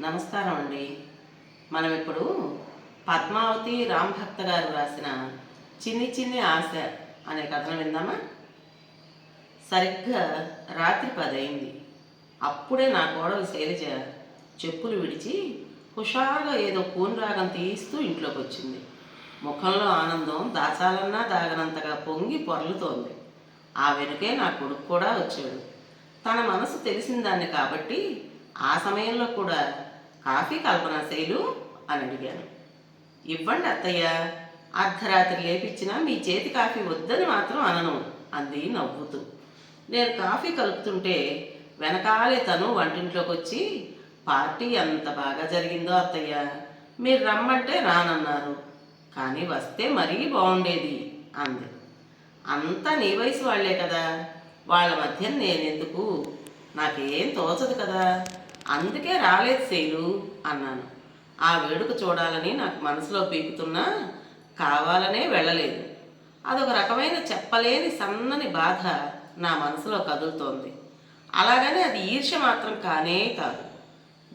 నమస్కారం అండి మనం ఇప్పుడు పద్మావతి రామభక్త గారు రాసిన చిన్ని చిన్ని ఆశ అనే కథను విందామా? సరిగ్గా రాత్రి పదైంది. అప్పుడే నా కోడలు శైలజ చెప్పులు విడిచి హుషారుగా ఏదో కూని రాగం తీస్తూ ఇంట్లోకి వచ్చింది ముఖంలో ఆనందం దాచాలన్నా దాగనంతగా పొంగి పొరలుతోంది. ఆ వెనుకే నా కొడుకు కూడా వచ్చాడు. తన మనసు తెలిసిందాన్ని కాబట్టి ఆ సమయంలో కూడా కాఫీ కల్పన శైలు అని అడిగాను. ఇవ్వండి అత్తయ్య అర్ధరాత్రి లేపిచ్చినా మీ చేతి కాఫీ వద్దని మాత్రం అనను అంది నవ్వుతూ. నేను కాఫీ కలుపుతుంటే వెనకాలే తను వంటింట్లోకి వచ్చి పార్టీ ఎంత బాగా జరిగిందో అత్తయ్య మీరు రమ్మంటే రానన్నారు కానీ వస్తే మరీ బాగుండేది అంది. అంతా నీ వయసు వాళ్ళే కదా వాళ్ళ మధ్య నేనెందుకు? నాకేం తోచదు కదా. అందుకే రాలేదు శైలు అన్నాను. ఆ వేడుక చూడాలని నాకు మనసులో పీకుతున్నా కావాలనే వెళ్ళలేదు. అదొక రకమైన చెప్పలేని సన్నని బాధ నా మనసులో కదులుతోంది. అలాగని అది ఈర్ష్య మాత్రం కానే కాదు.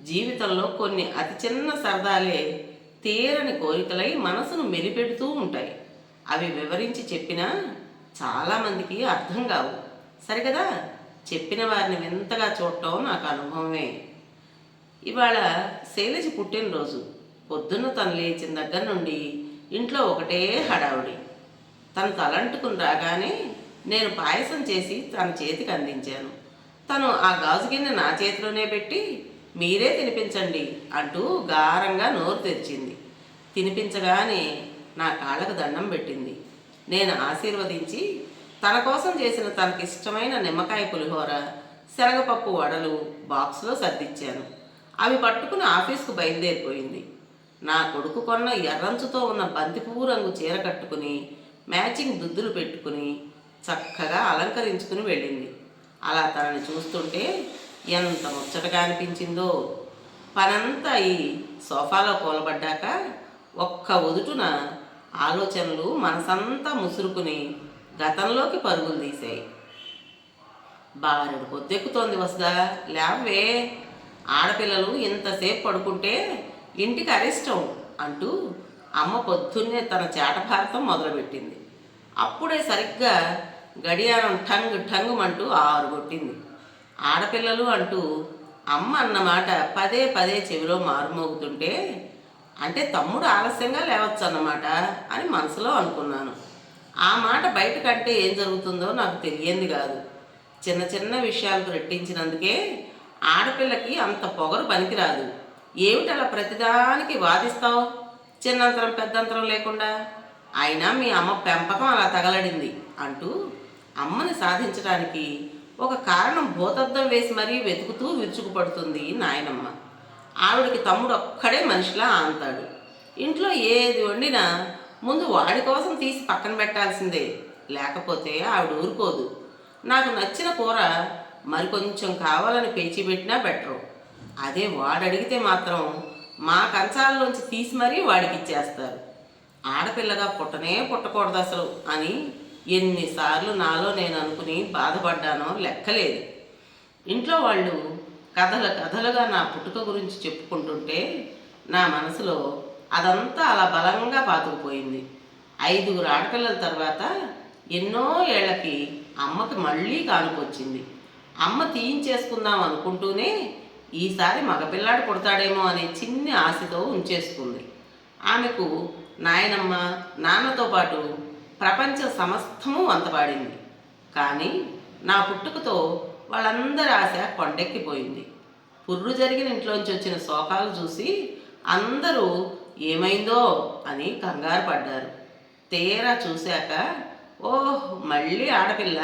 జీవితంలో కొన్ని అతి చిన్న సరదాలే తీరని కోరికలై మనసును మెలిపెడుతూ ఉంటాయి. అవి వివరించి చెప్పినా చాలామందికి అర్థం కావు. సరికదా చెప్పిన వారిని వింతగా చూడటం నాకు అనుభవమే. ఇవాళ శైలజ పుట్టినరోజు. పొద్దున్న తను లేచిన దగ్గర నుండి ఇంట్లో ఒకటే హడావుడి. తను తలంటుకుని రాగానే నేను పాయసం చేసి తన చేతికి అందించాను. తను ఆ గాజు గిన్నె నా చేతిలోనే పెట్టి మీరే తినిపించండి అంటూ గారంగా నోరు తెరిచింది. తినిపించగానే నా కాళ్ళకు దండం పెట్టింది. నేను ఆశీర్వదించి తన కోసం చేసిన తనకిష్టమైన నిమ్మకాయ పులిహోర శనగపప్పు వడలు బాక్స్లో సర్దిచ్చాను. అవి పట్టుకుని ఆఫీస్కు బయలుదేరిపోయింది. నా కొడుకు కొన్న ఎర్రంచుతో ఉన్న బంతిపువ్వు రంగు చీర కట్టుకుని మ్యాచింగ్ దుద్దులు పెట్టుకుని చక్కగా అలంకరించుకుని వెళ్ళింది. అలా తనని చూస్తుంటే ఎంత ముచ్చటగా అనిపించిందో. పనంతా ఈ సోఫాలో కూలబడ్డాక ఒక్క ఒదుటున ఆలోచనలు మనసంతా ముసురుకుని గతంలోకి పరుగులు తీశాయి. బారెడు పొద్దెక్కుతోంది వసుదా లేవే ఆడపిల్లలు ఇంతసేపు పడుకుంటే ఇంటికి అరిష్టం అంటూ అమ్మ పొద్దున్నే తన చేటభారతం మొదలుపెట్టింది. అప్పుడే సరిగ్గా గడియారం ఠంగ్ ఠంగుమంటూ ఆరు కొట్టింది ఆడపిల్లలు అంటూ అమ్మ అన్నమాట పదే పదే చెవిలో మారుమోగుతుంటే అంటే తమ్ముడు ఆలస్యంగా లేవచ్చు అన్నమాట అని మనసులో అనుకున్నాను. ఆ మాట బయటకంటే ఏం జరుగుతుందో నాకు తెలియంది కాదు. చిన్న చిన్న విషయాలకు రెట్టించినందుకే ఆడపిల్లకి అంత పొగరు పనికిరాదు. ఏమిటి అలా ప్రతిదానికి వాదిస్తావు? చిన్నంతరం పెద్దంతరం లేకుండా? అయినా మీ అమ్మ పెంపకం అలా తగలడింది అంటూ అమ్మని సాధించడానికి ఒక కారణం భూతద్దం వేసి మరీ వెతుకుతూ విరుచుకుపడుతుంది నాయనమ్మ. ఆవిడకి తమ్ముడు ఒక్కడే మనిషిలా ఆంతాడు ఇంట్లో ఏది వండినా ముందు వాడి కోసం తీసి పక్కన పెట్టాల్సిందే. లేకపోతే ఆవిడ ఊరుకోదు. నాకు నచ్చిన కూర మరి కొంచెం కావాలని పెంచి పెట్టినా బెటరు. అదే వాడు అడిగితే మాత్రం మా కంచాలలోంచి తీసి మరీ వాడికి ఇచ్చేస్తారు. ఆడపిల్లగా పుట్టనే పుట్టకూడదు అసలు అని ఎన్నిసార్లు నాలో నేను అనుకుని బాధపడ్డానో లెక్కలేదు. ఇంట్లో వాళ్ళు కథల కథలుగా నా పుట్టుక గురించి చెప్పుకుంటుంటే నా మనసులో అదంతా అలా బలంగా పాతుకుపోయింది. ఐదుగురు ఆడపిల్లల తర్వాత ఎన్నో ఏళ్ళకి అమ్మకి మళ్ళీ కానుకొచ్చింది. అమ్మ తీయించేసుకుందాం అనుకుంటూనే ఈసారి మగపిల్లాడు పుడతాడేమో అనే చిన్ని ఆశతో ఉంచేసుకుంది. ఆమెకు నాయనమ్మ నాన్నతో పాటు ప్రపంచ సమస్తము వంతపాడింది. కానీ నా పుట్టుకతో వాళ్ళందరి ఆశ కొండెక్కిపోయింది. పుర్రు జరిగిన ఇంట్లోంచి వచ్చిన శోకాలు చూసి అందరూ ఏమైందో అని కంగారు పడ్డారు. తీరా చూశాక ఓహ్ మళ్ళీ ఆడపిల్ల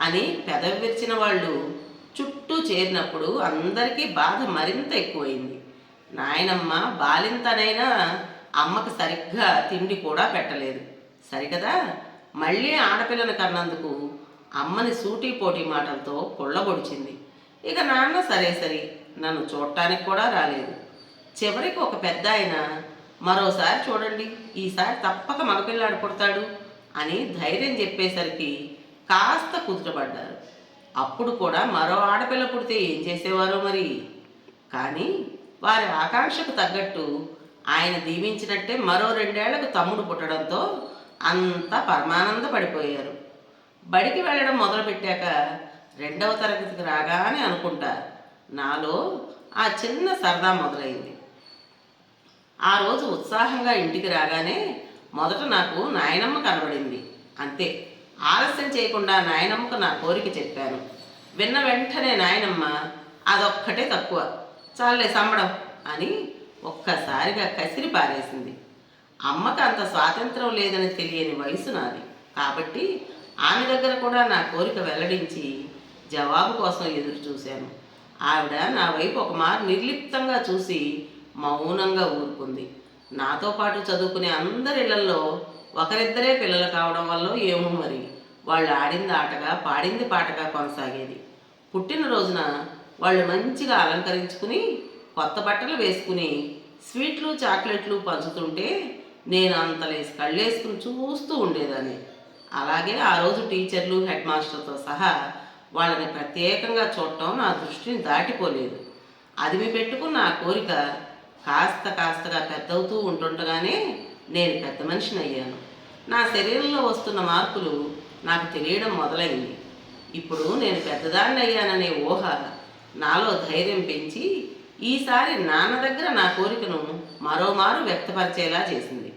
అని పెదవి విరిచిన వాళ్ళు చుట్టూ చేరినప్పుడు అందరికీ బాధ మరింత ఎక్కువైంది. నాయనమ్మ బాలింతనైనా అమ్మకి సరిగ్గా తిండి కూడా పెట్టలేదు. సరికదా? మళ్ళీ ఆడపిల్లను కన్నందుకు అమ్మని సూటి పోటీ మాటలతో కొళ్ళబొడిచింది. ఇక నాన్న సరే సరే నన్ను చూడటానికి కూడా రాలేదు. చివరికి ఒక పెద్ద ఆయన మరోసారి చూడండి ఈసారి తప్పక మగపిల్లాడు పుడతాడు అని ధైర్యం చెప్పేసరికి కాస్త కుదుటపడ్డారు. అప్పుడు కూడా మరో ఆడపిల్ల పుడితే ఏం చేసేవారో మరి? కానీ వారి ఆకాంక్షకు తగ్గట్టు ఆయన దీవించినట్టే మరో రెండేళ్ళకు తమ్ముడు పుట్టడంతో అంతా పరమానంద పడిపోయారు బడికి వెళ్ళడం మొదలుపెట్టాక రెండవ తరగతికి రాగానే అనుకుంటా నాలో ఆ చిన్న సరదా మొదలైంది. ఆ రోజు ఉత్సాహంగా ఇంటికి రాగానే మొదట నాకు నాయనమ్మ కనబడింది అంతే. ఆలస్యం చేయకుండా నాయనమ్మకు నా కోరిక చెప్పాను. విన్న వెంటనే నాయనమ్మ అదొక్కటే తక్కువ. చాలే సంబడం అని ఒక్కసారిగా కసిరి పారేసింది. అమ్మకు అంత స్వాతంత్రం లేదని తెలియని వయసు నాది. కాబట్టి ఆమె దగ్గర కూడా నా కోరిక వెల్లడించి జవాబు కోసం ఎదురు చూశాను. ఆవిడ నా వైపు ఒక మారు నిర్లిప్తంగా చూసి మౌనంగా ఊరుకుంది. నాతో పాటు చదువుకునే అందరి ఇళ్ళలో ఒకరిద్దరే పిల్లలు కావడం వల్ల ఏమో మరి. వాళ్ళు ఆడింది ఆటగా పాడింది పాటగా కొనసాగేది. పుట్టినరోజున వాళ్ళు మంచిగా అలంకరించుకుని కొత్త బట్టలు వేసుకుని స్వీట్లు చాక్లెట్లు పంచుతుంటే నేను అంతలేసి కళ్ళేసుకుని చూస్తూ ఉండేదాన్ని. అలాగే ఆ రోజు టీచర్లు హెడ్ మాస్టర్తో సహా వాళ్ళని ప్రత్యేకంగా చూడటం నా దృష్టిని దాటిపోలేదు. అది మీ పెట్టుకున్న ఆ కోరిక కాస్త కాస్తగా పెద్దవుతూ ఉంటుండగానే నేను పెద్ద మనిషిని అయ్యాను. నా శరీరంలో వస్తున్న మార్పులు నాకు తెలియడం మొదలైంది. ఇప్పుడు నేను పెద్దదాన్ని అయ్యాననే ఊహ నాలో ధైర్యం పెంచి ఈసారి నాన్న దగ్గర నా కోరికను మరోమారు వ్యక్తపరిచేలా చేసింది.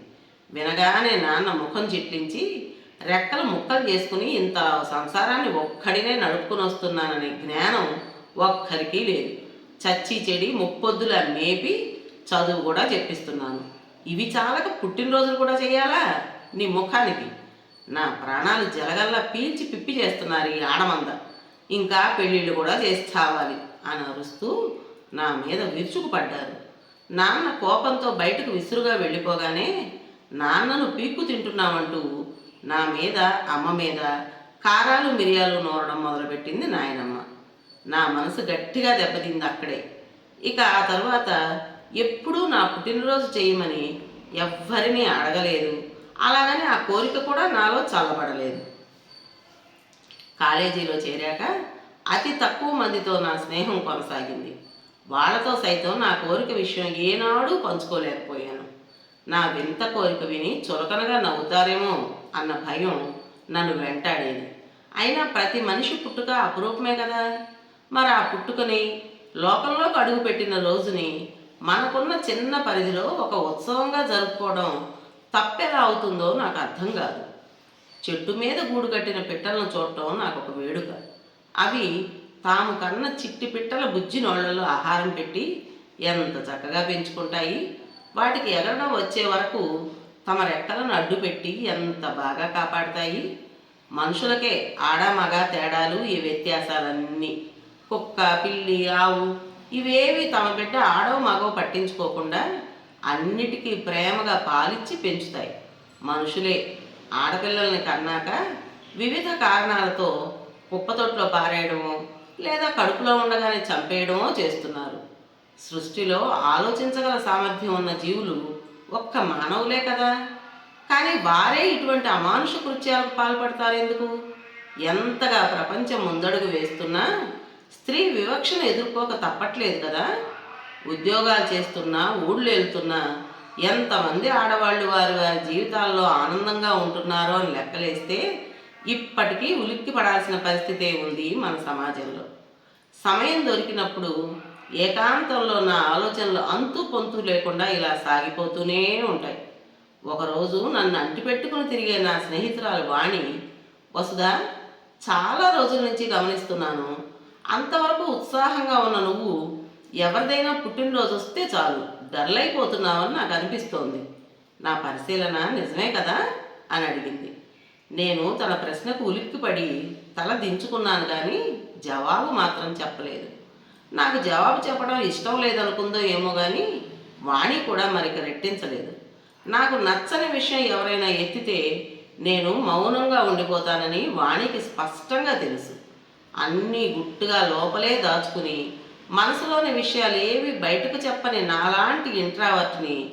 వినగానే నాన్న ముఖం చిట్లించి రెక్కలు ముక్కలు చేసుకుని ఇంత సంసారాన్ని ఒక్కడినే నడుపుకుని వస్తున్నాననే జ్ఞానం ఒక్కరికి లేదు. చచ్చి చెడి ముప్పొద్దుల మేపి చదువు కూడా చెప్పిస్తున్నాను. ఇవి చాలక పుట్టినరోజులు కూడా చేయాలా? నీ ముఖానికి నా ప్రాణాలు జలగల్లా పీల్చి పిప్పి చేస్తున్నారు ఈ ఆడమంద. ఇంకా పెళ్ళిళ్ళు కూడా చేసి చావాలి అని అరుస్తూ నా మీద విరుచుకుపడ్డారు. నాన్న కోపంతో బయటకు విసురుగా వెళ్ళిపోగానే నాన్నను పీక్కు తింటున్నామంటూ నా మీద అమ్మ మీద కారాలు మిరియాలు నూరడం మొదలుపెట్టింది నాయనమ్మ. నా మనసు గట్టిగా దెబ్బతింది అక్కడే. ఇక ఆ తర్వాత ఎప్పుడూ నా పుట్టినరోజు చేయమని ఎవ్వరినీ అడగలేదు. అలాగని ఆ కోరిక కూడా నాలో చల్లబడలేదు. కాలేజీలో చేరాక అతి తక్కువ మందితో నా స్నేహం కొనసాగింది. వాళ్ళతో సైతం నా కోరిక విషయం ఏనాడూ పంచుకోలేకపోయాను. నా వింత కోరిక విని చులకనగా నవ్వుతారేమో అన్న భయం నన్ను వెంటాడేది. అయినా ప్రతి మనిషి పుట్టుక అపురూపమే కదా! మరి ఆ పుట్టుకని లోకంలోకి అడుగుపెట్టిన రోజుని మనకున్న చిన్న పరిధిలో ఒక ఉత్సవంగా జరుపుకోవడం తప్పెలా అవుతుందో నాకు అర్థం కాదు. చెట్టు మీద గూడు కట్టిన పిట్టలను చూడటం నాకు ఒక వేడుక. అవి తాము కన్న చిట్టి పిట్టల బుజ్జి నోళ్ళలో ఆహారం పెట్టి ఎంత చక్కగా పెంచుకుంటాయి. వాటికి ఎగరడం వచ్చే వరకు తమ రెక్కలను అడ్డుపెట్టి ఎంత బాగా కాపాడతాయి. మనుషులకే ఆడ మగ తేడాలు ఈ వ్యత్యాసాలన్నీ. కుక్క పిల్లి ఆవు ఇవేవి తమ బిడ్డ ఆడో మగో పట్టించుకోకుండా అన్నిటికీ ప్రేమగా పాలిచ్చి పెంచుతాయి. మనుషులే ఆడపిల్లల్ని కన్నాక వివిధ కారణాలతో కుప్పతొట్లో పారేయడమో లేదా కడుపులో ఉండగానే చంపేయడమో చేస్తున్నారు. సృష్టిలో ఆలోచించగల సామర్థ్యం ఉన్న జీవులు ఒక్క మానవులే కదా. కానీ వారే ఇటువంటి అమానుష కృత్యాలకు పాల్పడతారు ఎందుకు? ఎంతగా ప్రపంచం ముందడుగు వేస్తున్నా స్త్రీ వివక్షను ఎదుర్కోక తప్పట్లేదు కదా? ఉద్యోగాలు చేస్తున్నా ఊళ్ళు వెళ్తున్నా ఎంతమంది ఆడవాళ్ళు వారి వారి జీవితాల్లో ఆనందంగా ఉంటున్నారో అని లెక్కలేస్తే ఇప్పటికీ ఉలిక్కి పడాల్సిన పరిస్థితే ఉంది మన సమాజంలో. సమయం దొరికినప్పుడు ఏకాంతంలో నా ఆలోచనలు అంతు పొంతు లేకుండా ఇలా సాగిపోతూనే ఉంటాయి. ఒకరోజు నన్ను అంటిపెట్టుకుని తిరిగే నా స్నేహితురాలు వాణి వసుదా చాలా రోజుల నుంచి గమనిస్తున్నాను. అంతవరకు ఉత్సాహంగా ఉన్న నువ్వు ఎవరిదైనా పుట్టినరోజు వస్తే చాలు డర్లైపోతున్నావని నాకు అనిపిస్తోంది. నా పరిశీలన నిజమే కదా? అని అడిగింది. నేను తన ప్రశ్నకు ఉలిక్కిపడి తల దించుకున్నాను కానీ జవాబు మాత్రం చెప్పలేదు. నాకు జవాబు చెప్పడం ఇష్టం లేదనుకుందో ఏమో కానీ వాణి కూడా మరిక రెట్టించలేదు. నాకు నచ్చని విషయం ఎవరైనా ఎత్తితే నేను మౌనంగా ఉండిపోతానని వాణికి స్పష్టంగా తెలుసు. అన్నీ గుట్టుగా లోపలే దాచుకుని మనసులోని విషయాలు ఏవి బయటకు చెప్పని నాలాంటి ఇంట్రావర్ట్ని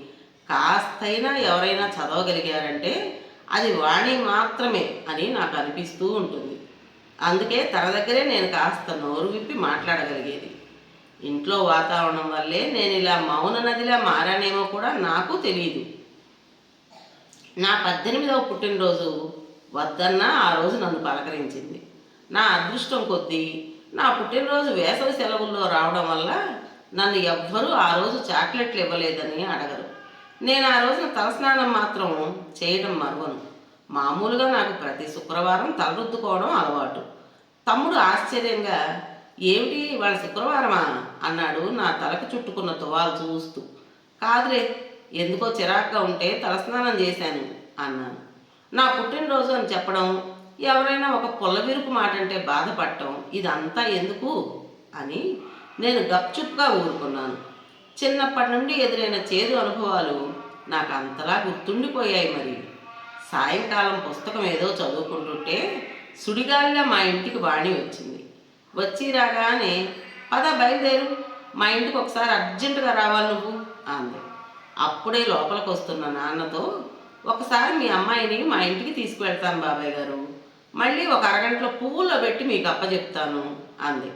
కాస్తైనా ఎవరైనా చదవగలిగారంటే అది వాణి మాత్రమే అని నాకు అనిపిస్తూ ఉంటుంది. అందుకే తన దగ్గరే నేను కాస్త నోరు విప్పి మాట్లాడగలిగేది. ఇంట్లో వాతావరణం వల్లే నేను ఇలా మౌన నదిలా మారానేమో కూడా నాకు తెలియదు నా పద్దెనిమిదవ పుట్టినరోజు వద్దన్నా ఆ రోజు నన్ను పలకరించింది. నా అదృష్టం కొద్దీ నా పుట్టినరోజు వేసవి సెలవుల్లో రావడం వల్ల నన్ను ఎవ్వరూ ఆ రోజు చాక్లెట్లు ఇవ్వలేదని అడగరు. నేను ఆ రోజున తలస్నానం మాత్రం చేయడం మరువను. మామూలుగా నాకు ప్రతి శుక్రవారం తలరుద్దుకోవడం అలవాటు. తమ్ముడు ఆశ్చర్యంగా ఏమిటి వాళ్ళ శుక్రవారమా? అన్నాడు నా తలకు చుట్టుకున్న తువాలు చూస్తూ. కాదులే ఎందుకో చిరాగ్గా ఉంటే తలస్నానం చేశాను అన్నాను. నా పుట్టినరోజు అని చెప్పడం ఎవరైనా ఒక పొల్లవిరుపు మాట అంటే బాధపడటం ఇదంతా ఎందుకు? అని నేను గప్చుప్గా ఊరుకున్నాను. చిన్నప్పటి నుండి ఎదురైన చేదు అనుభవాలు నాకు అంతలా గుర్తుండిపోయాయి మరి. సాయంకాలం పుస్తకం ఏదో చదువుకుంటుంటే సుడిగాలిగా మా ఇంటికి వాణి వచ్చింది. వచ్చి రాగానే పద బయలుదేరు మా ఇంటికి ఒకసారి అర్జెంటుగా రావాలి నువ్వు అంది. అప్పుడే లోపలికి వస్తున్న నాన్నతో ఒకసారి మీ అమ్మాయిని మా ఇంటికి తీసుకువెళ్తాను బాబాయ్ గారు మళ్ళీ ఒక అరగంటలో పువ్వుల్లో పెట్టి మీకు అప్పచెప్తాను అంది.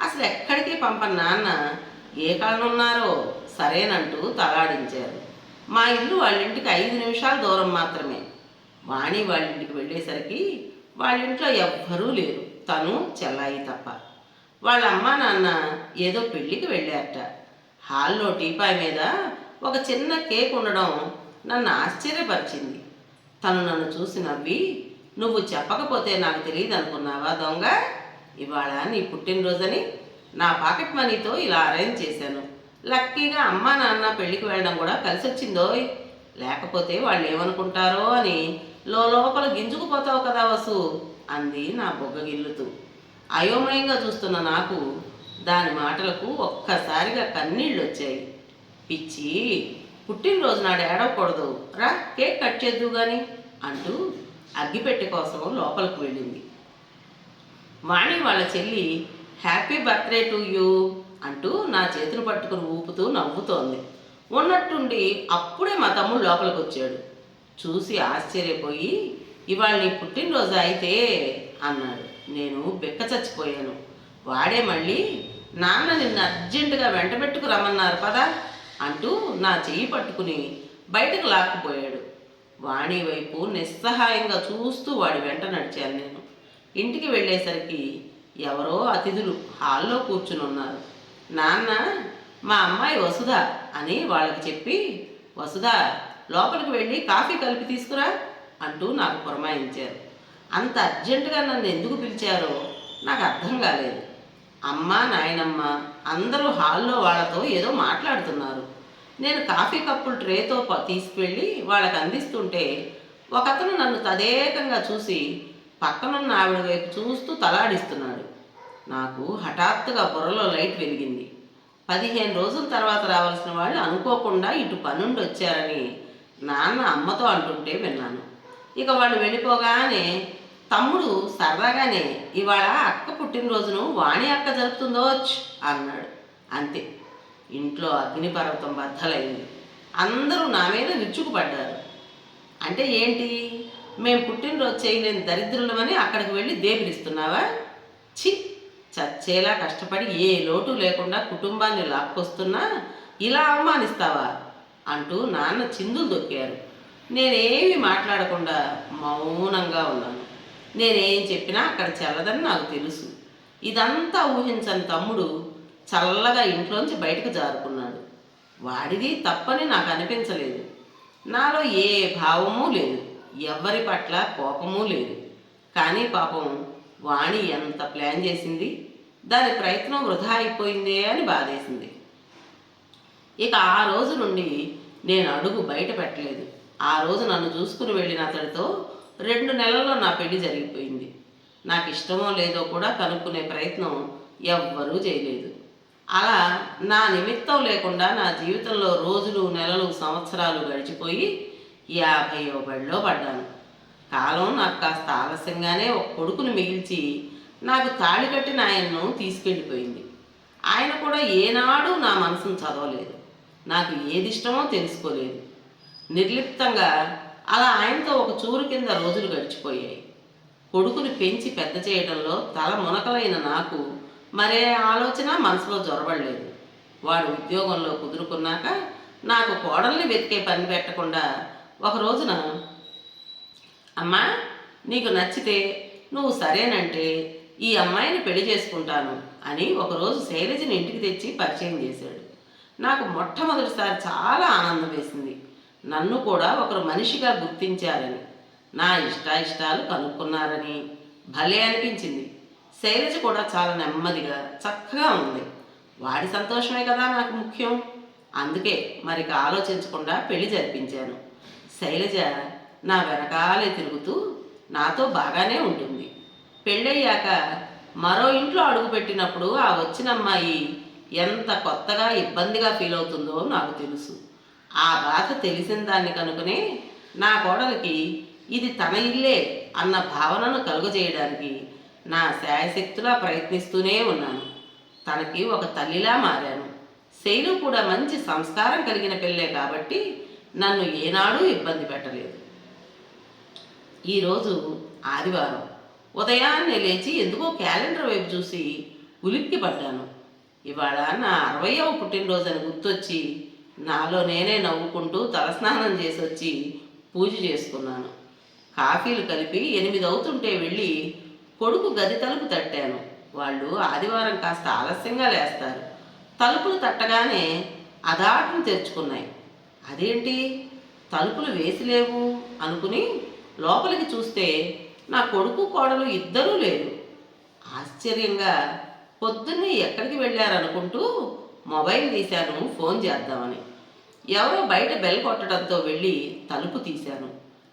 అసలు ఎక్కడికి పంపని నాన్న? ఏ కాలం ఉన్నారో? సరేనంటూ తలాడించారు. మా ఇల్లు వాళ్ళింటికి ఐదు నిమిషాల దూరం మాత్రమే. వాణి వాళ్ళింటికి వెళ్ళేసరికి వాళ్ళింట్లో ఎవ్వరూ లేరు. తను చెల్లాయి తప్ప. వాళ్ళ అమ్మా నాన్న ఏదో పెళ్ళికి వెళ్ళారట. హాల్లో టీపాయ్ మీద ఒక చిన్న కేక్ ఉండడం నన్ను ఆశ్చర్యపరిచింది. తను నన్ను చూసి నవ్వి నువ్వు చెప్పకపోతే నాకు తెలియదు అనుకున్నావా దొంగ? ఇవాళ నీ పుట్టినరోజని నా పాకెట్ మనీతో ఇలా అరేంజ్ చేశాను. లక్కీగా అమ్మా నాన్న పెళ్ళికి వెళ్ళడం కూడా కలిసి వచ్చిందో లేకపోతే వాళ్ళు ఏమనుకుంటారో అని లోపల గింజుకుపోతావు కదా వసు అంది నా బొగ్గ గిల్లుతూ. అయోమయంగా చూస్తున్న నాకు దాని మాటలకు ఒక్కసారిగా కన్నీళ్ళు వచ్చాయి పిచ్చి పుట్టినరోజు నాడు ఏడవకూడదు. రా కేక్ కట్ చేద్దు కానీ అంటూ అగ్గిపెట్టె కోసం లోపలికి వెళ్ళింది. వాణి వాళ్ళ చెల్లి హ్యాపీ బర్త్డే టు యూ అంటూ నా చేతులు పట్టుకుని ఊపుతూ నవ్వుతోంది. ఉన్నట్టుండి అప్పుడే మా తమ్ముడు లోపలికి వచ్చాడు. చూసి ఆశ్చర్యపోయి ఇవాళ నీ పుట్టినరోజు అయితే అన్నాడు. నేను బెక్క చచ్చిపోయాను. వాడే మళ్ళీ నాన్న నిన్ను అర్జెంటుగా వెంటబెట్టుకు రమ్మన్నారు పదా అంటూ నా చెయ్యి పట్టుకుని బయటకు లాక్కుపోయాడు. వాణి వైపు నిస్సహాయంగా చూస్తూ వాడి వెంట నడిచాను నేను. ఇంటికి వెళ్ళేసరికి ఎవరో అతిథులు హాల్లో కూర్చుని ఉన్నారు. నాన్న మా అమ్మాయి వసుధ అని వాళ్ళకి చెప్పి వసుధ లోపలికి వెళ్ళి కాఫీ కలిపి తీసుకురా అంటూ నాకు పురమాయించారు. అంత అర్జెంటుగా నన్ను ఎందుకు పిలిచారో నాకు అర్థం కాలేదు. అమ్మ నాయనమ్మ అందరూ హాల్లో వాళ్ళతో ఏదో మాట్లాడుతున్నారు. నేను కాఫీ కప్పులు ట్రేతో తీసుకువెళ్ళి వాళ్ళకి అందిస్తుంటే ఒకతను నన్ను తదేకంగా చూసి పక్కనున్న ఆవిడ వైపు చూస్తూ తలాడిస్తున్నాడు. నాకు హఠాత్తుగా బుర్రలో లైట్ వెలిగింది. పదిహేను రోజుల తర్వాత రావాల్సిన వాళ్ళు అనుకోకుండా ఇటు పనుండి వచ్చారని నాన్న అమ్మతో అంటుంటే విన్నాను. ఇక వాళ్ళు వెళ్ళిపోగానే తమ్ముడు సరదాగానే ఇవాళ అక్క పుట్టినరోజును వాణి అక్క జరుపుతుందోచ్ అన్నాడు. అంతే. ఇంట్లో అగ్నిపర్వతం బద్దలైంది. అందరూ నా మీద విరుచుకుపడ్డారు అంటే ఏంటి? మేము పుట్టినరోజు చేయలేని దరిద్రులమని అక్కడికి వెళ్ళి దేవిలిస్తున్నావా చి చచ్చేలా కష్టపడి ఏ లోటు లేకుండా కుటుంబాన్ని లాక్కొస్తున్నా ఇలా అవమానిస్తావా? అంటూ నాన్న చిందులు దొక్కారు. నేనేమి మాట్లాడకుండా మౌనంగా ఉన్నాను. నేనేం చెప్పినా అక్కడ చెల్లదని నాకు తెలుసు. ఇదంతా ఊహించని తమ్ముడు చల్లగా ఇంట్లోంచి బయటకు జారుకున్నాడు. వాడిది తప్పని నాకు అనిపించలేదు. నాలో ఏ భావము లేదు. ఎవ్వరి పట్ల కోపమూ లేదు. కానీ పాపం వాణి ఎంత ప్లాన్ చేసింది? దాని ప్రయత్నం వృధా అయిపోయిందే అని బాధేసింది. ఇక ఆ రోజు నుండి నేను అడుగు బయట పెట్టలేదు. ఆ రోజు నన్ను చూసుకుని వెళ్ళిన అతడితో రెండు నెలల్లో నా పెళ్ళి జరిగిపోయింది. నాకు ఇష్టమో లేదో కూడా కనుక్కునే ప్రయత్నం ఎవ్వరూ చేయలేదు. అలా నా నిమిత్తం లేకుండా నా జీవితంలో రోజులు నెలలు సంవత్సరాలు గడిచిపోయి యాభై బడిలో పడ్డాను. కాలం నాకు కాస్త ఆలస్యంగానే ఒక కొడుకును మిగిల్చి నాకు తాళి కట్టిన ఆయన్ను తీసుకెళ్ళిపోయింది. ఆయన కూడా ఏనాడు నా మనసును చదవలేదు. నాకు ఏది ఇష్టమో తెలుసుకోలేదు. నిర్లిప్తంగా అలా ఆయనతో ఒక చూరు కింద రోజులు గడిచిపోయాయి. కొడుకుని పెంచి పెద్ద చేయడంలో తల మునకలైన నాకు మరే ఆలోచన మనసులో జొరబడలేదు. వాడు ఉద్యోగంలో కుదురుకున్నాక నాకు కోడల్ని వెతికే పని పెట్టకుండా ఒక రోజున అమ్మా నీకు నచ్చితే నువ్వు సరేనంటే ఈ అమ్మాయిని పెళ్ళి చేసుకుంటాను అని ఒకరోజు శైలజని ఇంటికి తెచ్చి పరిచయం చేశాడు. నాకు మొట్టమొదటిసారి చాలా ఆనందం వేసింది. నన్ను కూడా ఒకరు మనిషిగా గుర్తించారని నా ఇష్టాయిష్టాలు కనుక్కున్నారని భలే అనిపించింది. శైలజ కూడా చాలా నెమ్మదిగా చక్కగా ఉంది. వాడి సంతోషమే కదా నాకు ముఖ్యం. అందుకే మరిక ఆలోచించకుండా పెళ్ళి జరిపించాను. శైలజ నా వెనకాలే తిరుగుతూ నాతో బాగానే ఉంటుంది. పెళ్ళయ్యాక మరో ఇంట్లో అడుగుపెట్టినప్పుడు ఆ వచ్చిన అమ్మాయి ఎంత కొత్తగా ఇబ్బందిగా ఫీల్ అవుతుందో నాకు తెలుసు. ఆ బాధ తెలిసిన దాన్ని కనుకనే నా కోడలికి ఇది తన ఇల్లే అన్న భావనను కలుగజేయడానికి నా శాయశక్తులా ప్రయత్నిస్తూనే ఉన్నాను. తనకి ఒక తల్లిలా మారాను. శైలు కూడా మంచి సంస్కారం కలిగిన పిల్లే కాబట్టి నన్ను ఏనాడూ ఇబ్బంది పెట్టలేదు. ఈరోజు ఆదివారం. ఉదయాన్నే లేచి ఎందుకో క్యాలెండర్ వైపు చూసి ఉలిక్కి పడ్డాను. ఇవాళ నా అరవయవ పుట్టినరోజని గుర్తొచ్చి నాలో నేనే నవ్వుకుంటూ తలస్నానం చేసి వచ్చి పూజ చేసుకున్నాను. కాఫీలు కలిపి ఎనిమిది అవుతుంటే వెళ్ళి కొడుకు గది తలుపు తట్టాను. వాళ్ళు ఆదివారం కాస్త ఆలస్యంగా లేస్తారు. తలుపులు తట్టగానే అదాటను తెరుచుకున్నాయి. అదేంటి? తలుపులు వేసి లేవు? అనుకుని లోపలికి చూస్తే నా కొడుకు కోడలు ఇద్దరూ లేరు. ఆశ్చర్యంగా పొద్దున్నే ఎక్కడికి వెళ్ళారనుకుంటూ మొబైల్ తీశాను ఫోన్ చేద్దామని. ఎవరో బయట బెల్ కొట్టడంతో వెళ్ళి తలుపు తీశాను.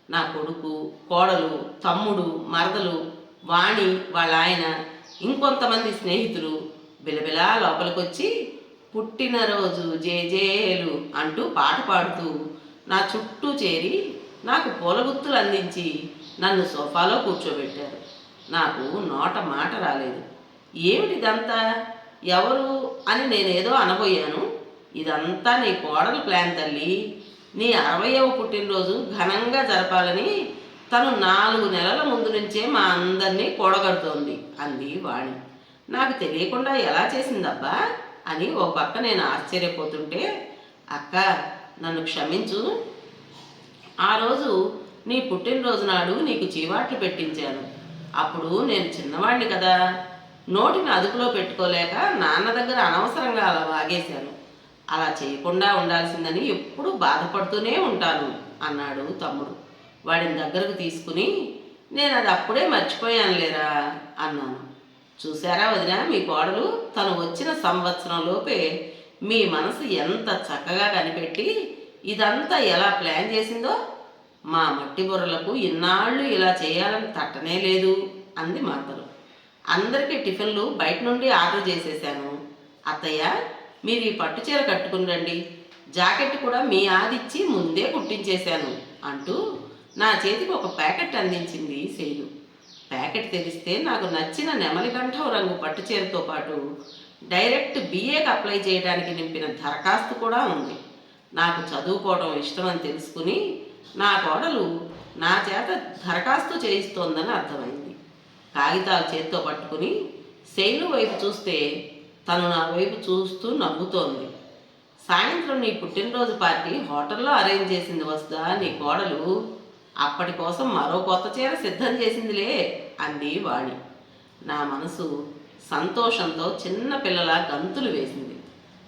నా కొడుకు కోడలు తమ్ముడు మరదలు వాణి వాళ్ళ ఆయన ఇంకొంతమంది స్నేహితులు బిలబిలా లోపలికొచ్చి పుట్టినరోజు జేజేలు అంటూ పాట పాడుతూ నా చుట్టూ చేరి నాకు పూలగుత్తులు అందించి నన్ను సోఫాలో కూర్చోబెట్టారు. నాకు నోట మాట రాలేదు. ఏమిటిదంతా? ఎవరు అని నేనేదో అనబోయాను. ఇదంతా నీ కోడలు ప్లాన్ తల్లి. నీ అరవయవ పుట్టినరోజు ఘనంగా జరపాలని తను నాలుగు నెలల ముందు నుంచే మా అందరినీ కూడగడుతోంది అంది వాణి. నాకు తెలియకుండా ఎలా చేసిందబ్బా? అని ఓ పక్క నేను ఆశ్చర్యపోతుంటే అక్క నన్ను క్షమించు. ఆ రోజు నీ పుట్టినరోజు నాడు నీకు చీవాట్లు పెట్టించాను. అప్పుడు నేను చిన్నవాడిని కదా. నోటిని అదుపులో పెట్టుకోలేక నాన్న దగ్గర అనవసరంగా అలా వాగేశాను. అలా చేయకుండా ఉండాల్సిందని ఎప్పుడూ బాధపడుతూనే ఉంటాను అన్నాడు తమ్ముడు. వాడిని దగ్గరకు తీసుకుని నేను అది అప్పుడే మర్చిపోయాను లేరా అన్నాను. చూసారా వదిన మీ కోడలు తను వచ్చిన సంవత్సరంలోపే మీ మనసు ఎంత చక్కగా కనిపెట్టి ఇదంతా ఎలా ప్లాన్ చేసిందో మా మట్టి బుర్రలకు ఇన్నాళ్ళు ఇలా చేయాలని తట్టనే లేదు అంది మాతలు. అందరికీ టిఫిన్లు బయట నుండి ఆర్డర్ చేసేసాను. అత్తయ్య మీరు ఈ పట్టు చీర కట్టుకుని రండి. జాకెట్ కూడా మీ ఆదిచ్చి ముందే కుట్టించేశాను అంటూ నా చేతికి ఒక ప్యాకెట్ అందించింది శైలు. ప్యాకెట్ తెరిస్తే నాకు నచ్చిన నెమలికంఠం రంగు పట్టు చీరతో పాటు డైరెక్ట్ బీఏకి అప్లై చేయడానికి నింపిన దరఖాస్తు కూడా ఉంది. నాకు చదువుకోవడం ఇష్టమని తెలుసుకుని నా కోడలు నా చేత దరఖాస్తు చేయిస్తోందని అర్థమైంది. కాగితాలు చేత్తో పట్టుకుని శైలు వైపు చూస్తే తను నా వైపు చూస్తూ నవ్వుతోంది. సాయంత్రం నీ పుట్టినరోజు పార్టీ హోటల్లో అరేంజ్ చేసింది వస్తుందా నీ కోడలు అప్పటి కోసం మరో కొత్త చీర సిద్ధం చేసిందిలే అంది వాణి. నా మనసు సంతోషంతో చిన్న పిల్లల గంతులు వేసింది.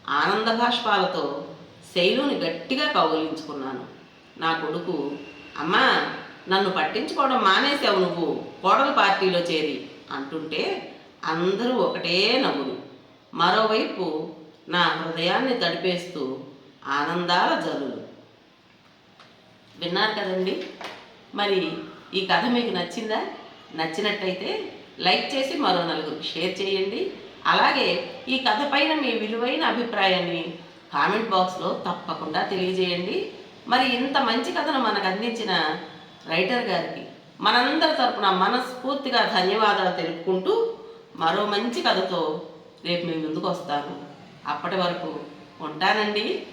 ఆనంద భాష్పాలతో శైలుని గట్టిగా కౌగిలించుకున్నాను. నా కొడుకు అమ్మా నన్ను పట్టించుకోవడం మానేశావు నువ్వు కోడలు పార్టీలో చేరి అంటుంటే అందరూ ఒకటే నవ్వులు. మరోవైపు నా హృదయాన్ని తడిపేస్తూ ఆనందాల జల్లులు. విన్నారు కదండి? మరి ఈ కథ మీకు నచ్చిందా? నచ్చినట్టయితే లైక్ చేసి మరో నలుగురికి షేర్ చేయండి. అలాగే ఈ కథ పైన మీ విలువైన అభిప్రాయాన్ని కామెంట్ బాక్స్లో తప్పకుండా తెలియజేయండి. మరి ఇంత మంచి కథను మనకు అందించిన రైటర్ గారికి మనందరి తరపున మనస్ఫూర్తిగా ధన్యవాదాలు తెలుపుకుంటూ మరో మంచి కథతో రేపు మీ ముందుకు వస్తాను. అప్పటి వరకు ఉంటానండి.